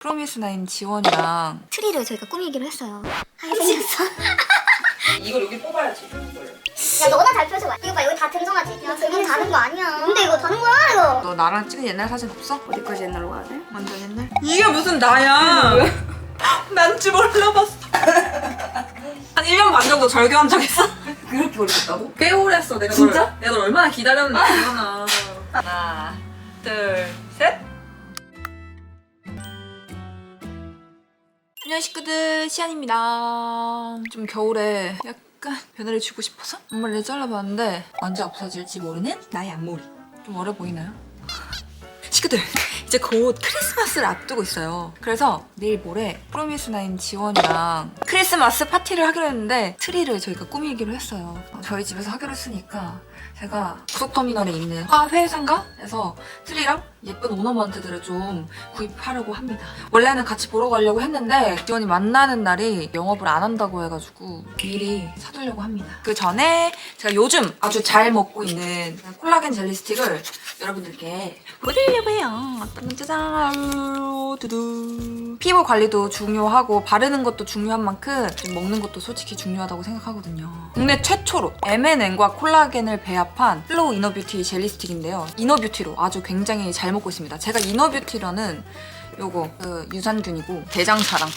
프로미스 나인 지원이랑 트리를 저희가 꾸미기로 했어요. 하게 생겼어. 이걸 여기 뽑아야지. 야 너나 잘 펴줘봐. 이거 봐 여기 다 듬성하지. 야 이건 다른 거 아니야. 근데 이거 다른 거야 이거. 너 나랑 찍은 옛날 사진 없어? 어디까지 옛날로 가야 돼? 완전 옛날? 이게 무슨 나야? 난지 몰라봤어. 한 1년 반 정도 절교한 적 있어? 그렇게 오래 됐다고? 꽤 오래 했어. 내가 진짜? 널, 내가 널 얼마나 기다렸는지 기억나. 하나, 둘, 셋. 안녕 식구들 시안입니다. 좀 겨울에 약간 변화를 주고 싶어서 앞머리를 잘라봤는데 언제 없어질지 모르는 나의 앞머리. 좀 어려 보이나요? 식구들 이제 곧 크리스마스를 앞두고 있어요. 그래서 내일 모레 프로미스나인 지원이랑 크리스마스 파티를 하기로 했는데 트리를 저희가 꾸미기로 했어요. 어, 저희 집에서 하기로 했으니까 제가 고속터미널에 있는 화회상가에서 트리랑 예쁜 오너먼트들을 좀 구입하려고 합니다. 원래는 같이 보러 가려고 했는데 지원이 만나는 날이 영업을 안 한다고 해가지고 미리 사두려고 합니다. 그 전에 제가 요즘 아주 잘 먹고 있는 콜라겐 젤리 스틱을 여러분들께 보여드리려고 해요. 짜잔 두두 피부 관리도 중요하고 바르는 것도 중요한 만큼 좀 먹는 것도 솔직히 중요하다고 생각하거든요. 국내 최초로 M&N과 콜라겐을 배합한 플로우 이너뷰티 젤리 스틱인데요. 이너뷰티로 아주 굉장히 잘 먹고 있습니다. 제가 이너뷰티라는 요거 그 유산균이고 대장사랑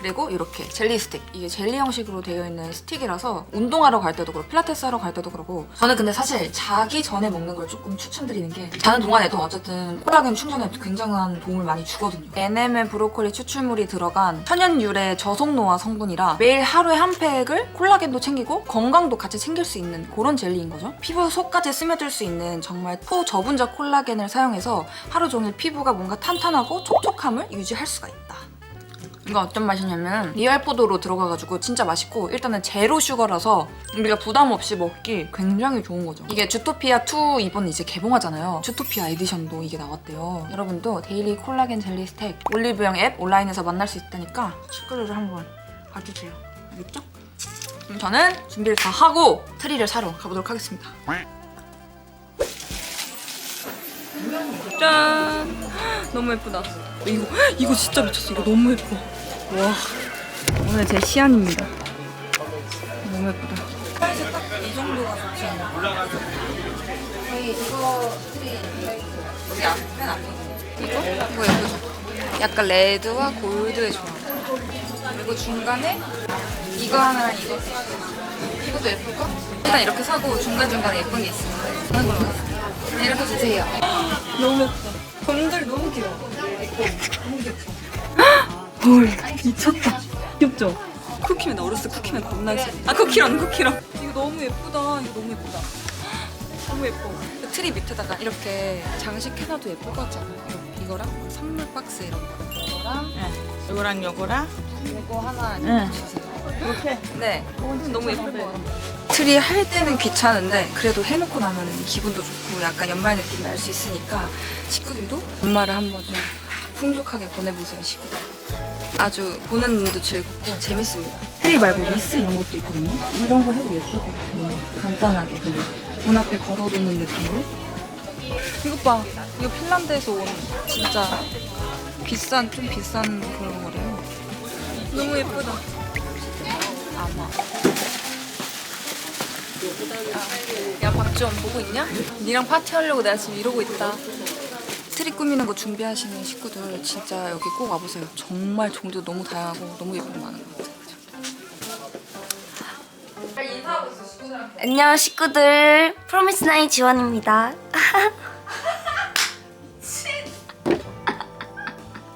그리고 이렇게 젤리 스틱. 이게 젤리 형식으로 되어 있는 스틱이라서 운동하러 갈 때도 그렇고 필라테스 하러 갈 때도 그러고 저는 근데 사실 자기 전에 먹는 걸 조금 추천드리는 게 자는 동안에도 어쨌든 콜라겐 충전에 굉장한 도움을 많이 주거든요. NMN 브로콜리 추출물이 들어간 천연 유래 저속노화 성분이라 매일 하루에 한 팩을 콜라겐도 챙기고 건강도 같이 챙길 수 있는 그런 젤리인 거죠. 피부 속까지 스며들 수 있는 정말 초저분자 콜라겐을 사용해서 하루 종일 피부가 뭔가 탄탄하고 촉촉함을 유지할 수가 있다 이거 어떤 맛이냐면 리알 포도로 들어가가지고 진짜 맛있고 일단은 제로 슈거라서 우리가 부담 없이 먹기 굉장히 좋은 거죠. 이게 주토피아 2 이번에 이제 개봉하잖아요. 주토피아 에디션도 이게 나왔대요. 여러분도 데일리 콜라겐 젤리 스택 올리브영 앱 온라인에서 만날 수 있다니까 식구들을 한번 봐주세요. 알겠죠? 그럼 저는 준비를 다 하고 트리를 사러 가보도록 하겠습니다. 짠! 너무 예쁘다. 이거 이거 진짜 미쳤어. 이거 너무 예뻐. 와 오늘 제 시안입니다. 너무 예쁘다. 사이즈 딱이 정도가 좋지 않나? 저희 이거 앞에 이거 이거 예쁘죠? 약간 레드와 골드의 조합. 그리고 중간에 이거 하나랑 이거 이것도 예쁠 거? 일단 이렇게 사고 중간 중간에 예쁜 게 있으면 하는 걸로 하겠습니다. 네, 이렇게 주세요. 너무 예쁘다. 검들 너무 귀여워. 헐 미쳤다. 귀엽죠? 쿠키맨 나 어렸을 때 쿠키맨 겁나 아 쿠키런 쿠키런 이거 너무 예쁘다. 이거 너무 예쁘다. 너무 예뻐. 그 트리 밑에다가 이렇게 장식해놔도 예쁠 것 같지 않아요? 이거, 이거랑 선물 박스 이런 거. 이거랑 요거랑 요거랑 이거 하나 응. 주세요 이렇게? 네. 너무 예쁠 것 같아. 트리 할 때는 귀찮은데 그래도 해놓고 나면 기분도 좋고 약간 연말 느낌 날 수 있으니까 식구들도 연말을 한번 좀 풍족하게 보내보세요 식구들 아주 보는 눈도 즐겁고 재밌습니다. 트리 말고 리스 이런 것도 있거든요. 이런 거 해도 예쁠 것 같아요. 간단하게 그리고 문 앞에 걸어두는 느낌으로. 이것 봐. 이거 핀란드에서 온 진짜 비싼 좀 비싼 그런 거래요. 너무 예쁘다. 아마. 야 박지원 보고 있냐? 니랑 파티하려고 내가 지금 이러고 있다 트리 꾸미는 거 준비하시는 식구들 진짜 여기 꼭 와보세요. 정말 종류 너무 다양하고 너무 예쁜 거 많은 것 같아요. 안녕 식구들. 프로미스나인 지원입니다.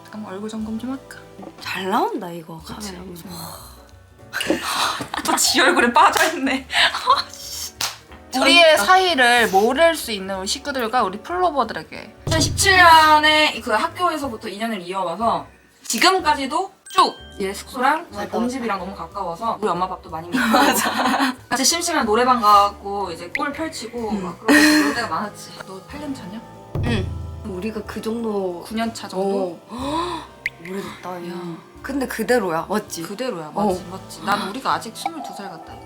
잠깐만 얼굴 점검 좀 할까? 잘 나온다 이거 카메라 또 지 얼굴에 빠져있네. 우리의 사이를 모를 수 있는 우리 식구들과 우리 플로버들에게 2017년에 그 학교에서부터 인연을 이어와서 지금까지도 쭉 얘 숙소랑 저희 봄집이랑 너무 가까워서 우리 엄마 밥도 많이 먹고 같이 심심한 노래방 가고 이제 골 펼치고 막 그러고 그럴 때가 많았지 너 8년 차냐? 응 우리가 그 정도 9년 차 정도? 어 오래됐다 야 야. 근데 그대로야 맞지? 그대로야 어. 맞지 맞지 난 우리가 아직 22살 같다니까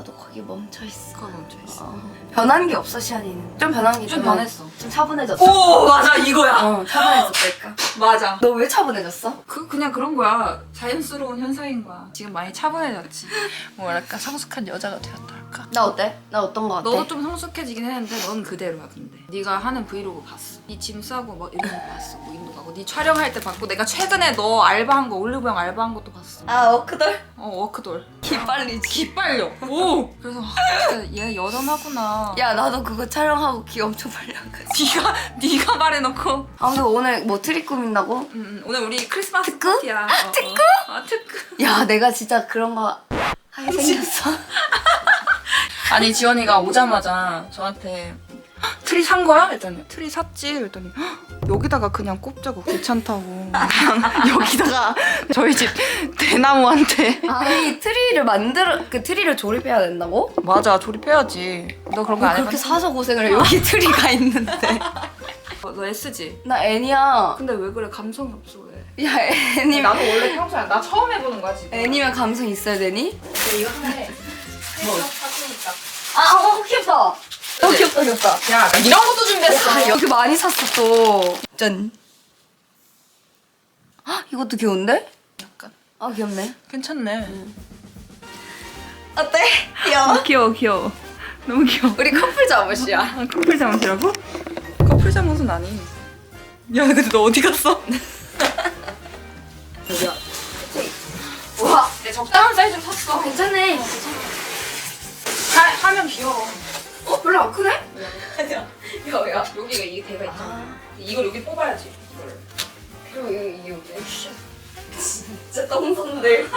나도 거기 멈춰 있어. 멈춰 있어. 어. 변한 게 없어 시안이는. 좀 변한 게 좀 있잖아. 변했어. 좀 차분해졌어. 오 맞아 이거야. 어 차분해졌다니까. 맞아. 너 왜 차분해졌어? 그 그냥 그런 거야. 자연스러운 현상인 거야. 지금 많이 차분해졌지. 뭐랄까 성숙한 여자가 되었 달까. 나 어때? 나 어떤 거 같아? 너도 좀 성숙해지긴 했는데 넌 그대로야 근데. 네가 하는 브이로그 봤어. 네 짐 싸고 뭐 이런 거 봤어. 뭐 인도 가고. 네 촬영할 때 봤고 내가 최근에 너 알바한 거 올리브영 알바한 것도 봤어. 아 워크돌? 어 워크돌. 기빨리지. 기빨려. 오. 그래서 아, 진짜 얘 여전하구나. 야 나도 그거 촬영하고 기 엄청 빨려가지고. 네가 네가 말해놓고. 아 근데 오늘 뭐 트리 꾸민다고? 음, 음, 오늘 우리 크리스마스 특급? 파티야. 어, 특급? 어. 아 특급. 야 내가 진짜 그런 거 하게 생겼어. 아니 지원이가 오자마자 저한테 "헉, 트리 산 거야? 했더니 트리 샀지. 그랬더니 "헉, 여기다가 그냥 꼽자고 귀찮다고 그냥 여기다가 저희 집 대나무한테 아니 트리를 만들어 그 트리를 조립해야 된다고? 맞아 조립해야지. 너 그런 거 안 그렇게 해봤어? 사서 고생을 해 여기 트리가 있는데. 너, 너 S지? 나 애니야. 근데 왜 그래 감성이 없어 왜? 야 애니면 나도 원래 평소에 나 처음 해보는 거야 지금. 애니면 감성 있어야 되니? 이거 하나 해. 뭐? 아, 어, 귀엽다. 어, 귀엽다, 귀엽다. 야, 나 이런 것도 준비했어. 아, 여기 많이 샀어, 또. 짠. 아, 이것도 귀여운데? 약간 아, 귀엽네. 괜찮네. 어때? 귀여워. 귀여워 귀여워. 너무 귀여워. 우리 커플 잠옷이야. 아, 커플 잠옷이라고? 커플 잠옷은 아니. 야, 근데 너 어디 갔어? 야, 우와. 내 적당한 사이즈 샀어. 괜찮네. 하, 하면 귀여워. 어, 별로 안 크네? 아니야. 야, 야. 여기가 이게 대가 있잖아. 아, 이걸 여기 뽑아야지. 이걸. 그리고 이거, 이거. 진짜 똥손들.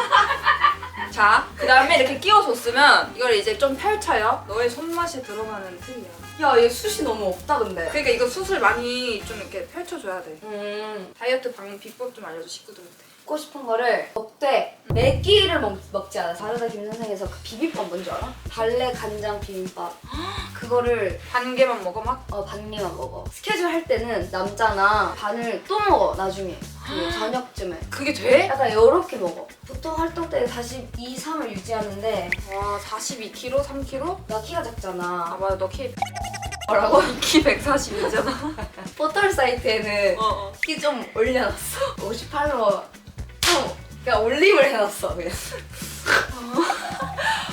자, 그 다음에 이렇게 끼워줬으면 이걸 이제 좀 펼쳐요. 너의 손맛이 들어가는 틀이야. 야, 얘 숱이 너무 없다, 근데. 그러니까 이거 숯을 많이 좀 이렇게 펼쳐줘야 돼. 음. 다이어트 방 비법 좀 알려줘 식구들한테. 먹고 싶은 거를 먹되 매 끼를 먹, 먹지 않아. 다르다 김선생에서 그 비빔밥 뭔지 알아? 달래 간장 비빔밥. 그거를 반 개만 먹어 막. 어, 반개만 먹어. 스케줄 할 때는 남자나 반을 또 먹어, 나중에. 그 저녁쯤에. 그게 돼? 약간 이렇게 먹어. 보통 활동 때 42, 3을 유지하는데 와 42kg, 3kg? 나 키가 아 작잖아. 맞아 너키 뭐라고? 키 140이잖아. 포털 사이트에는 어 어. 키 좀 올려놨어. 58로 좀 그냥 올림을 해놨어, 그냥.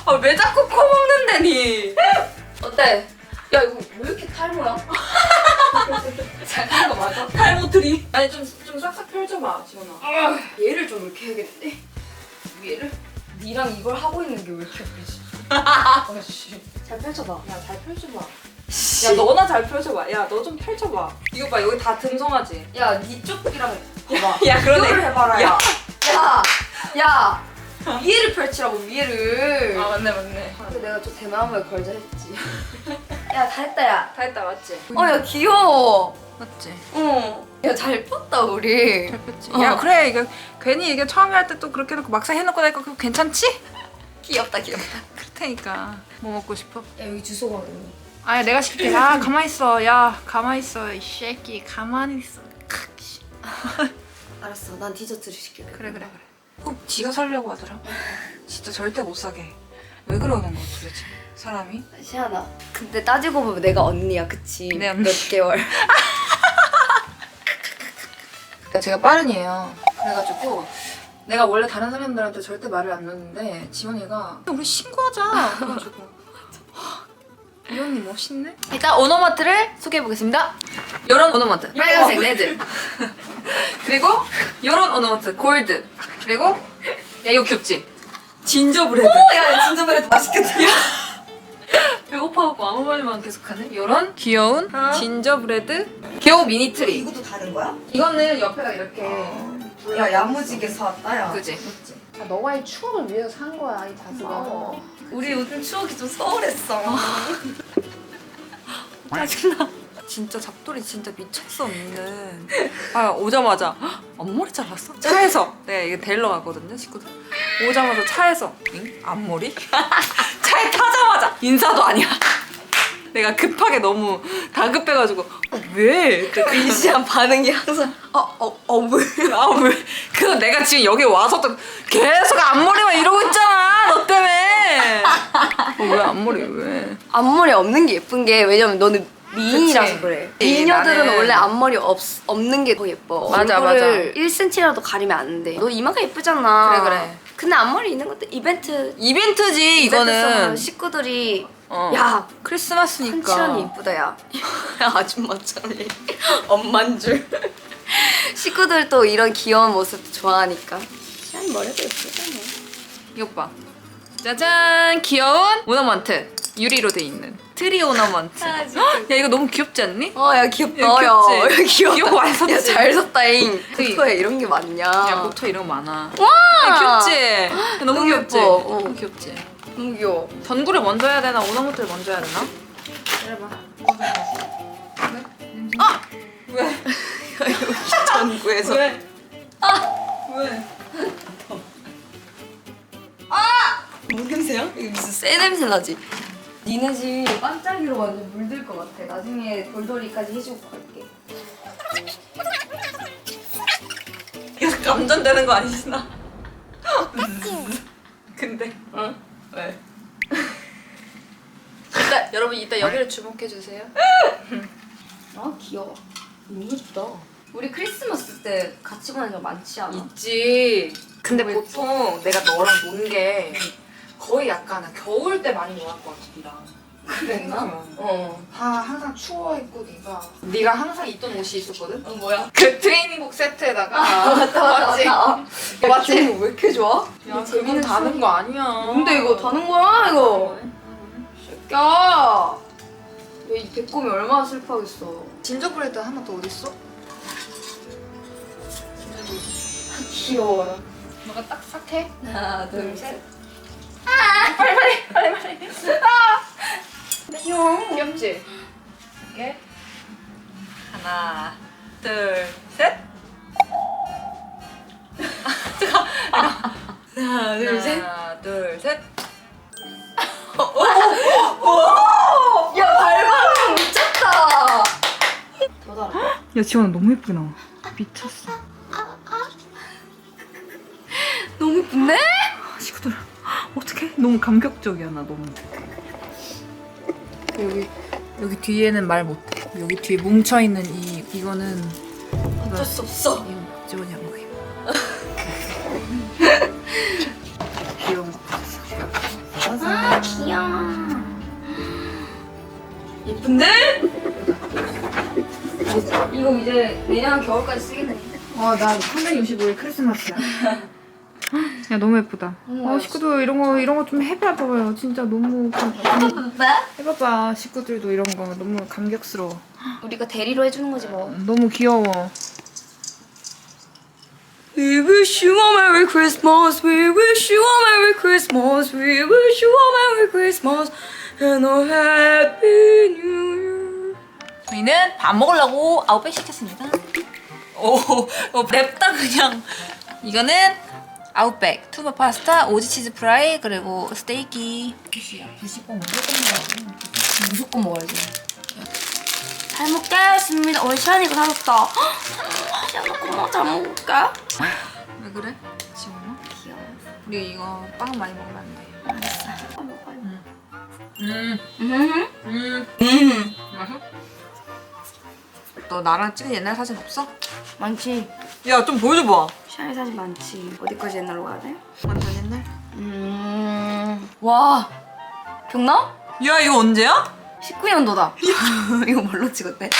아 왜 자꾸 코 먹는데니? 어때? 야, 이거 왜 이렇게 탈모야? 잘한 거 맞아? 탈모트리. 아니 좀 좀 싹싹 펼쳐봐 지원아. 얘를 좀 이렇게 해야겠는데? 얘를? 니랑 이걸 하고 있는 게 왜 이렇게 웃기지? 아씨. 잘 펼쳐봐. 야 잘 펼쳐봐. 야 너나 잘 펼쳐봐. 야 너 좀 펼쳐봐. 이거 봐 여기 다 듬성하지. 야, 니 쪽이랑 봐봐. 야 그러네. 이거를 해봐라, 야. 야. 야! 야! 위에를 펼치라고, 위에를. 아 맞네 맞네. 근데 내가 좀 대마음을 걸자 했지. 야, 다 했다, 야. 다 했다 맞지? 어, 야, 귀여워. 맞지. 어. 야, 잘 폈다, 우리. 잘 폈지. 어. 야 그래 이거 괜히 이게 처음에 할 때 또 그렇게 해놓고 막상 해놓고 나니까 그거 괜찮지? 귀엽다, 귀엽다. 그렇다니까. 뭐 먹고 싶어? 야, 여기 주소가 어딨니? 아야 내가 시킬게. 야 가만 있어. 야 가만 있어. 이 새끼 가만히 있어. 칵, 씨. 알았어, 난 디저트를 시킬게. 그래 그래 그래. 꼭 지가 살려고 하더라. 진짜 절대 못 사게. 왜 그러는 거야 도대체 사람이? 시아나. 근데 따지고 보면 내가 언니야, 그치? 네, 언니. 몇 개월. 제가 빠른이에요. 그래가지고 내가 원래 다른 사람들한테 절대 말을 안 넣는데 지원이가 우리 신고하자. 그래가지고 하, 이 언니 멋있네. 일단 오너마트를 소개해 보겠습니다. 이런 오너마트 빨간색 레드. 그리고 이런 오너마트 골드. 그리고 야 이거 귀엽지? 진저브레드. 야, 진짜 그래도 맛있겠다. 배고파갖고 아무 말만 계속하네. 이런 귀여운 어? 진저브레드 겨우 미니 트리. 이것도 다른 거야? 이거는 옆에가 이렇게 야, 야무지게 사왔다, 야. 그지? 아, 너와의 추억을 위해서 산 거야, 이 자수가. 우리 요즘 추억이 좀 소홀했어. 짜증나. 진짜 잡돌이 진짜 미쳤어 언니는. 아 오자마자 "헉, 앞머리 잘랐어? 차에서 내가 이게 데리러 갔거든요 식구들. 오자마자 차에서 응? 앞머리? 차에 타자마자 인사도 아니야. 내가 급하게 너무 다급해가지고 어, 왜? 민시한 반응이 항상 어어어 왜? 아 왜? 그래서 내가 지금 여기 와서 또 계속 앞머리만 이러고 있잖아 너 때문에 어, 왜 앞머리 왜? 앞머리 없는 게 예쁜 게 왜냐면 너는 미인이라서 그치. 그래. 예, 미녀들은 나는- 원래 앞머리 없, 없는 게 더 예뻐. 맞아, 얼굴을 1cm라도 가리면 안 돼. 너 이마가 예쁘잖아. 그래, 그래. 근데 앞머리 있는 것도 이벤트. 이벤트지 이벤트 이거는. 선물 식구들이 어. 야 크리스마스니까. 한치란이 이쁘다 야. 아줌마처럼 얘. 엄만 줄. 식구들도 이런 귀여운 모습 좋아하니까. 치란이 머리도 예쁘잖아. 이것 봐. 짜잔 귀여운 오너먼트 유리로 돼 있는 트리 오너먼트. 아, 진짜. 야 이거 너무 귀엽지 않니? 어, 야 귀엽다. 야, 야, 귀엽지? 야, 귀엽다. 귀여워, 안 샀지? 야, 잘 샀다잉. 그치? 그거에 이런 게 많냐? 야 모토 이런 거 많아. 와! 야, 귀엽지? 야, 너무, 너무 귀엽지? 예뻐. 어. 너무 귀엽지? 너무 귀여워. 전구를 먼저 해야 되나 오너먼트를 먼저 해야 되나? 아! 왜? 전구에서. 왜? 아! 왜? 무슨 냄새야? 이거 무슨 새 냄새 나지? 니네 집 반짝이로 완전 물들 것 같아. 나중에 돌돌이까지 해주고 갈게. 이거 감전되는 거 아니시나? 근데 응? 왜? 이따 여러분 이따 여기를 주목해 주세요. 아 귀여워. 너무 예쁘다. 우리 크리스마스 때 같이 보낸 적 많지 않아? 있지. 근데? 보통 내가 너랑 논 게 거의 약간 겨울 때 많이 놀았거든, 니랑. 그랬나? 어. 다 항상 추워 있고 네가 네가 항상 입던 옷이 있었거든. 어 뭐야? 그 트레이닝복 세트에다가 맞다 맞지? 맞다. 맞지? 왜 이렇게 좋아? 야, 그건 재밌는 다는 거 아니야. 뭔데 이거 다는 거야 이거? 새끼야. 얘이 배꼽이 얼마나 슬퍼하겠어. 진저브레드 하나 더 어딨어? 귀여워라. 너가 딱 싹해? 하나 둘 셋. 빨리 빨리 빨리 빨리. 귀여워. 귀엽지? 이렇게 하나 둘 셋. 하나 둘 셋. 하나 둘 셋. 야 발광 미쳤다. 더 달아. 야 지원아 너무 예쁘다. 미쳤어. 너무 예쁜데? 어떻게? 너무 감격적이야 나 너무. 여기 여기 뒤에는 말 못해. 여기 뒤에 뭉쳐 있는 이 이거는 어쩔 수 없어. 이거 지원이 한 거임. 귀여운 거. 아 귀여워. 예쁜데? 이거 이제 내년 겨울까지 쓰겠네. 아나 365일 크리스마스야. 야 너무 예쁘다. 어, 식구들 이런 거 이런 거 좀 해봐봐요. 진짜 너무 감- 네? 해봐봐. 식구들도 이런 거 너무 감격스러워. 우리가 대리로 해주는 거지 뭐. 너무 귀여워. We wish you a Merry Christmas. We wish you a Merry Christmas. We wish you a Merry Christmas and a Happy New Year. 저희는 밥 먹으려고 아웃백 시켰습니다. 오, 어, 냅다 그냥. 이거는 아웃백 투버 파스타, 오지 치즈 프라이 그리고 스테이키. 무조건 무조건 먹어야지. 잘 먹겠습니다. 어, 시안이가 사줬다. 시안아 고마워. 잘 먹을게. 왜 그래? 지원아? 귀여워. 우리 이거 빵 많이 먹으면 안 돼. 잘 먹어요. 음, 음. 음. 음. 맛있어? 너 나랑 찍은 옛날 사진 없어? 많지. 야, 좀 보여줘봐. 시안이 사진 많지. 어디까지 옛날로 가야 돼? 완전 옛날? 음. 와. 기억나? 야, 이거 언제야? 19년도다. 이거 뭘로 찍었대?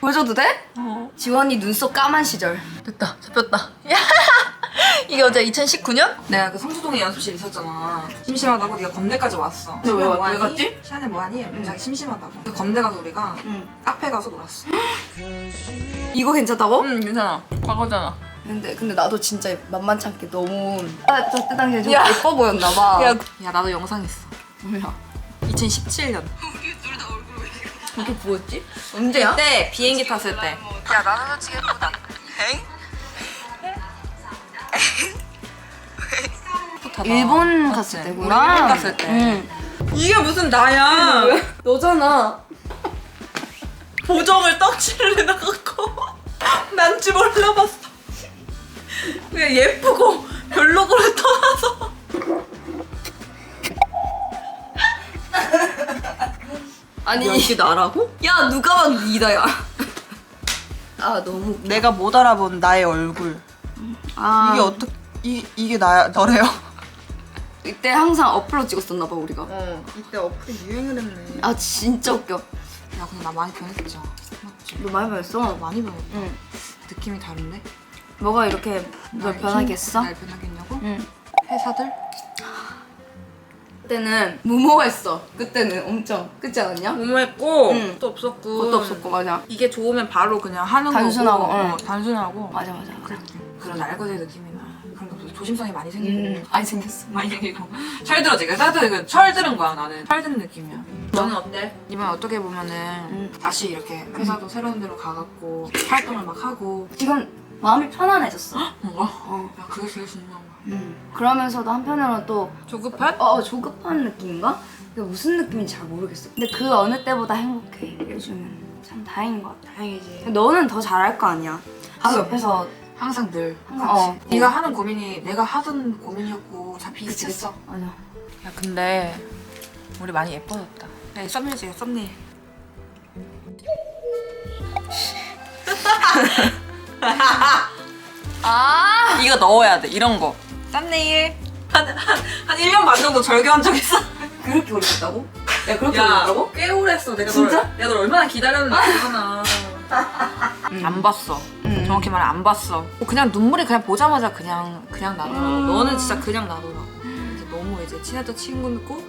보여줘도 돼? 어. 지원이 눈썹 까만 시절. 됐다 잡혔다 이게 어제 2019년? 내가 그 성수동에 연습실 있었잖아 심심하다고 네가 건대까지 왔어 왜, 왜, 왜 뭐하니? 갔지? 시안에 뭐하니? 자기 심심하다고 그 건대 가서 우리가 응. 카페 가서 놀았어 이거 괜찮다고? 응 괜찮아 과거잖아 근데 근데 나도 진짜 만만치 않게 너무 아, 저때 당시에 좀 야. 예뻐 보였나 봐. 야, 야 나도 영상 있어 뭐야? 2017년 이렇게 부었지? 언제야? 그때 비행기 탔을 때 야 나는 솔직히 예쁘다 일본 맞지? 갔을 우리 때구나. 일본 갔을 때 응. 이게 무슨 나야 너잖아. 보정을 떡칠을 해놔갖고 난지 몰라봤어 그냥 예쁘고 별로고를 떠 아니 연기 나라고? 야 누가 봐도 니다야. 아 너무 내가 못 알아본 나의 얼굴. 아 이게 어떻게 이 이게 나야 너래요? 이때 항상 어플로 찍었었나 봐 우리가. 어 이때 어플이 유행을 했네. 아 진짜 웃겨. 야 근데 나 많이 변했죠. 맞지? 너 많이 변했어? 많이 변했다. 응. 느낌이 다른데? 뭐가 이렇게 널날 변하게 힘- 했어? 날 변하겠냐고? 응. 회사들? 그때는 무모했어. 그때는 엄청 그렇지 않았냐? 무모했고 응. 또 없었고 그것도 없었고 맞아. 이게 좋으면 바로 그냥 하는 단순하고, 거고 응. 어, 단순하고 맞아 맞아. 그런 그런 알고의 느낌이 나 그런 게 없어 조심성이 많이 생기고 음, 많이 생겼어. 많이 생기고 철 들어지 나도 철 들은 거야 나는 철 드는 느낌이야 너는 어때? 이번 어떻게 보면은 음. 다시 이렇게 회사도 새로운 데로 가갖고 활동을 막 하고 지금 마음이 편안해졌어. 어. 야 그게 제일 중요한 거야 음. 그러면서도 한편으로는 또 조급한? 어, 어, 조급한 느낌인가? 이게 무슨 느낌인지 잘 모르겠어. 근데 그 어느 때보다 행복해. 요즘은 참 다행인 것 같아. 다행이지 너는 더 잘할 거 아니야. 그 옆에서 항상 늘 항상 어. 네가 하는 고민이 내가 하던 고민이었고 다 비슷했어 맞아. 야 근데 우리 많이 예뻐졌다 야 썸네일이야 썸네일 아 이거 넣어야 돼 이런 거 썸네일? 한, 한, 한 1년 반 정도 절교한 적 있어? 그렇게 오래 했다고? 야 그렇게 했다고? 꽤 오래 했어. 내가 진짜? 널, 내가 널 얼마나 기다렸는지 알잖아 안 봤어. 음. 정확히 말해 안 봤어. 그냥 눈물이 그냥 보자마자 그냥 그냥 나더라고 음. 너는 진짜 그냥 나더라고 이제 너무 이제 친했던 친구고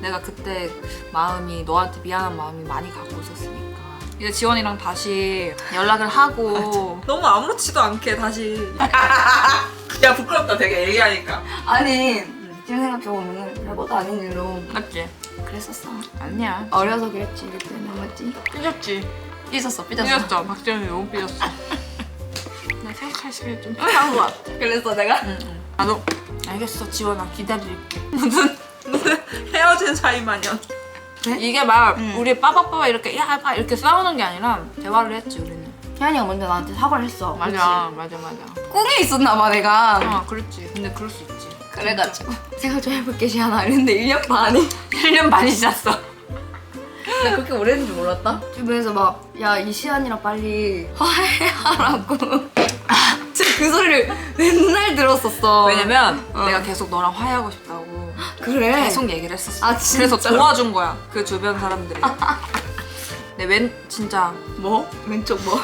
내가 그때 마음이 너한테 미안한 마음이 많이 가고 있었으니까. 이제 지원이랑 다시 연락을 하고. 너무 아무렇지도 않게 다시 야 부끄럽다 되게 얘기하니까 아니 지금 생각해보면은 별것도 아닌 일로 맞지? 그랬었어. 아니야 어려서 그랬지 그때는 맞지? 삐졌지 삐졌어 삐졌어. 삐졌죠 박재현이 너무 삐졌어 나 생각할 시간이 좀 필요한 것 같아 그랬어 내가? 나도 알겠어 지원아 기다릴게 무슨 무슨 헤어진 사이 마냥 네? 이게 막 응. 우리 빠바빠바 이렇게 야막 이렇게 싸우는 게 아니라 대화를 했지 우리는 희한이가 먼저 나한테 사과를 했어. 맞아 맞아 맞아 그치? 꿈에 있었나 봐 내가. 아 그렇지 근데 그럴 수 있지 그래가지고 생각 좀 해볼게 시아나 이랬는데 1년 반이 1년 반이 지났어 나 그렇게 오래 했는 줄 몰랐다 주변에서 막 야 이 시안이랑 빨리 화해하라고 진짜 그 소리를 맨날 들었었어 왜냐면 어. 내가 계속 너랑 화해하고 싶다고 그래 계속 얘기를 했었어 아, 그래서 진짜로? 도와준 거야 그 주변 사람들이 내왼 진짜 뭐? 왼쪽 뭐?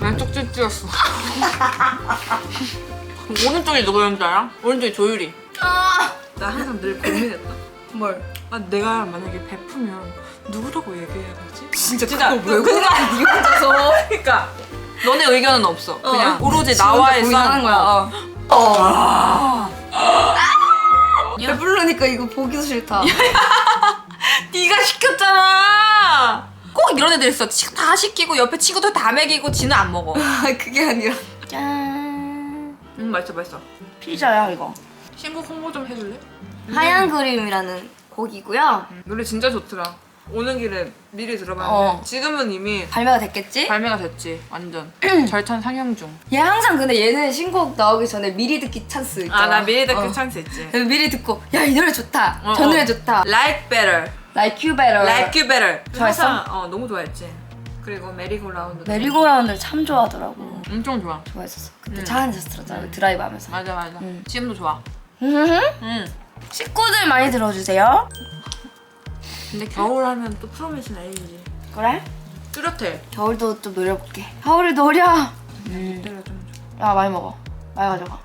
왼쪽 찔찔했어 오른쪽이 누구였는지 알아? 오른쪽이 조유리 아 나 항상 늘 고민했다 뭘? 아, 내가 만약에 베프면 누구라고 얘기해야 되지? 진짜 진짜 그거 왜 그래 니 혼자서 그러니까 너네 의견은 없어. 그냥 어. 오로지 지 혼자 나와의 고민하는 싸움. 거야 어. 배부르니까 이거 보기도 싫다 네가 시켰잖아. 꼭 이런 애들 있어. 치- 다 시키고 옆에 친구들 다 먹이고 지는 안 먹어. 아 그게 아니라 짠 음 맛있어 맛있어. 피자야 이거 신곡 홍보 좀 해줄래? 하얀 그림이라는 곡이고요 노래 진짜 좋더라. 오는 길에 미리 들어봤는데 어. 지금은 이미 발매가 됐겠지? 발매가 됐지. 완전 절찬 상영 중. 얘 항상 근데 얘는 신곡 나오기 전에 미리 듣기 찬스 있잖아 아나 미리 듣기 어. 찬스 있지. 그래서 미리 듣고 야 이 노래 좋다 어, 저 어. 노래 좋다 Like Better, Like You Better Like You Better. 좋아했어? 항상, 어 너무 좋아했지. 그리고 메리고라운드. 메리고라운드를 참 좋아하더라고 엄청 좋아. 좋아했었어 그때 음. 차 안에서 들었잖아 드라이브 하면서 맞아 맞아. 음. 지금도 좋아. 음흠. 응. 식구들 많이 들어주세요 근데 겨울 하면 또 프로미스 내일이지. 그래? 뚜렷해. 겨울도 좀 노려볼게 겨울을 노려 음. 좀. 야 많이 먹어 많이 가져가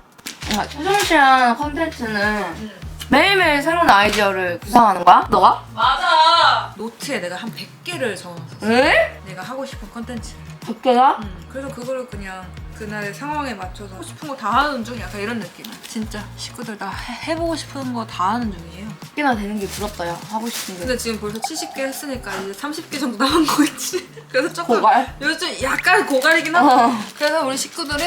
야, 최종시한 컨텐츠는 매일매일 새로운 아이디어를 구상하는 거야? 너가? 맞아. 노트에 내가 한 100개를 적어놨어. 응? 내가 하고 싶은 컨텐츠. 100개가? 응. 그래서 그거를 그냥 그날의 상황에 맞춰서 하고 싶은 거 다 하는 중 약간 이런 느낌. 진짜 식구들 다 해, 해보고 싶은 거 다 하는 중이에요. 100개나 되는 게 부럽다 야 하고 싶은 게 근데 지금 벌써 70개 했으니까 이제 30개 정도 남은 거 있지. 그래서 조금 고갈? 요즘 약간 고갈이긴 하다. 어. 그래서 우리 식구들이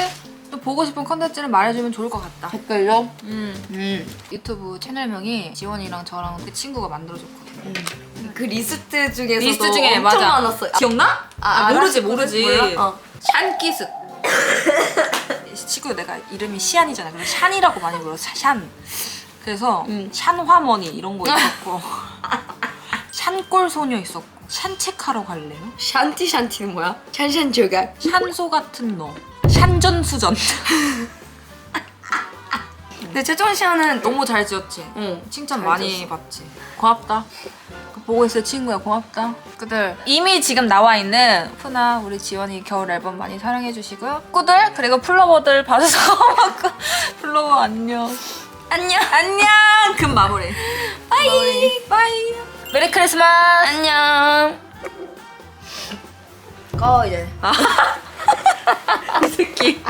또 보고 싶은 컨텐츠를 말해주면 좋을 것 같다. 댓글로? 음. 음. 유튜브 채널명이 지원이랑 저랑 그 친구가 만들어줬거든. 그 리스트 중에서도 리스트 중에 엄청 맞아. 많았어요 기억나? 아, 아, 모르지? 모르지. 몰라? 어. 샨기스. 친구 내가 이름이 시안이잖아. 그래서 샨이라고 많이 불러. 샤- 샨. 그래서 음. 샨화머니 이런 거 있었고. 산골 소녀 있었고 산책하러 갈래요? 샨티 샨티는 뭐야? 샨샨 조각. 산소 같은 너 산전수전 근데 최종 시간은 너무 잘 지었지? 응. 칭찬 잘 많이 지었어. 받지 고맙다 보고 있을 친구야 고맙다 꾸들 이미 지금 나와 있는 푸나 우리 지원이 겨울 앨범 많이 사랑해 주시고요 꾸들 그리고 플로버들 봐주셔서 고맙고 플로버 안녕 안녕. 안녕 금 마무리 바이 바이 메리 크리스마스 안녕. 꺼 이제. 이 새끼